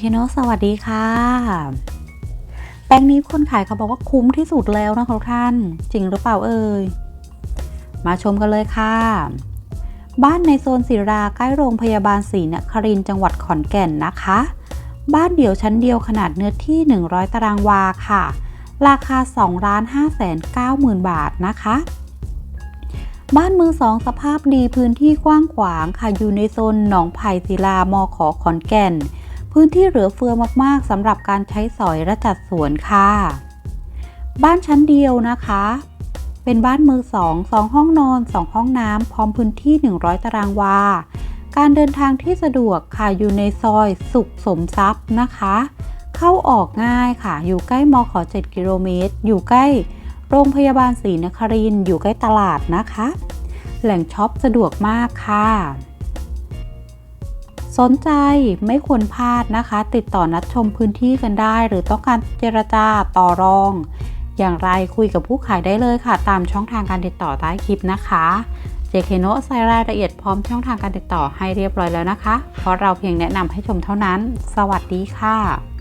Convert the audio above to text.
เคโนสวัสดีค่ะ แปลงนี้คนขายเขาบอกว่าคุ้มที่สุดแล้วนะคะทุกท่าน จริงหรือเปล่าเอ่ย มาชมกันเลยค่ะ บ้านในโซนศิราใกล้โรงพยาบาลศรีนครินทร์จังหวัดขอนแก่นนะคะ บ้านเดี่ยวชั้นเดียวขนาดเนื้อที่ 100 ตารางวาค่ะ ราคา2ล้าน5แสน9หมื่นบาทนะคะบ้านมือสองสภาพดีพื้นที่กว้างขวางค่ะอยู่ในโซนหนองไผ่ศิลามอขอขอนแก่น พื้นที่เหลือเฟือมากๆสำหรับการใช้สอยและจัดสวนค่ะ บ้านชั้นเดียวนะคะ เป็นบ้านมือสองสองห้องนอนสองห้องน้ำพร้อมพื้นที่ 100 ตารางวา การเดินทางที่สะดวกค่ะอยู่ในซอยสุขสมทรัพย์นะคะ เข้าออกง่ายค่ะ อยู่ใกล้มอข7กิโลเมตร อยู่ใกล้โรงพยาบาลศรีนครินอยู่ใกล้ตลาดนะคะ แหล่งช็อปสะดวกมากค่ะ สนใจไม่ควรพลาดนะคะ ติดต่อนัดชมพื้นที่กันได้ หรือต้องการเจรจาต่อรอง อย่างไรคุยกับผู้ขายได้เลยค่ะ ตามช่องทางการติดต่อใต้คลิปนะคะ JK n o ใส่รายละเอียดพร้อมช่องทางการติดต่อให้เรียบร้อยแล้วนะคะ เพราะเราเพียงแนะนำให้ชมเท่านั้น สวัสดีค่ะ